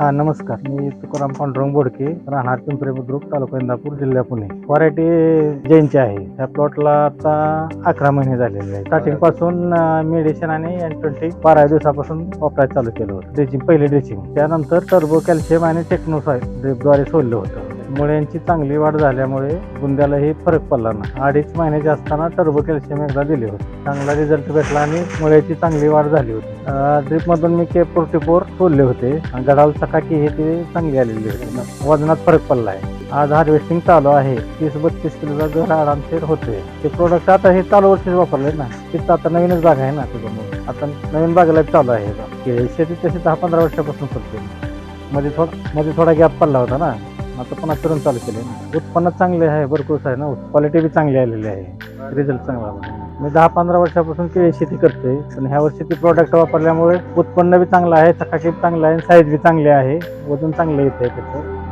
हा नमस्कार. मी तुकाराम पांडुरंग बोडके राहणार पिंपरी बुद्रुक तालुका इंदापूर जिल्हा पुणे. व्हरायटी जैनची आहे. ह्या प्लॉटला आता अकरा महिने झालेले आहे स्टार्टिंगपासून मेडिसिन आणि एन ट्वेंटी बारा दिवसापासून वापरायला चालू केलं होतं. ड्रेचिंग पहिले ड्रेचिंग त्यानंतर टर्बो कॅल्शियम आणि टेक्नोसाय ड्रिपद्वारे सोडलं होतं. मुळ्यांची चांगली वाढ झाल्यामुळे बुंद्यालाही फरक पडला ना अडीच महिन्याचे असताना टर्बो कॅल्शियम एकदा दिले होते. चांगला रिझल्ट भेटला आणि मुळ्याची चांगली वाढ झाली होती. ड्रिपमधून मी के फोर्टी फोर सोडले होते. गडाल चकाकी हे ते चांगली आलेली होती. वजनात फरक पडला आहे. आज हार्वेस्टिंग चालू आहे. तीस बत्तीस किलोचा घर आरामशीर होते ते प्रोडक्ट आता हे चालू वर्षीच वापरले ना. तिथं आता नवीनच बाग आहे ना त्याच्यामुळे. आता नवीन बागेला चालू आहे शेती तशी दहा पंधरा वर्षापासून करते मध्ये थोडा मध्ये थोडा गॅप पडला होता ना. आता पण फिरून चालू केले उत्पन्न चांगले आहे भरपूर आहे ना. क्वालिटी बी चांगली आलेली आहे. रिझल्ट चांगला मी दहा पंधरा वर्षापासून केळी शेती करते पण ह्या वर्षी ती प्रॉडक्ट वापरल्यामुळे उत्पन्न बी चांगलं आहे चकाकी चांगलं आहे साईज बी चांगली आहे. वजन चांगलं येत आहे त्याचं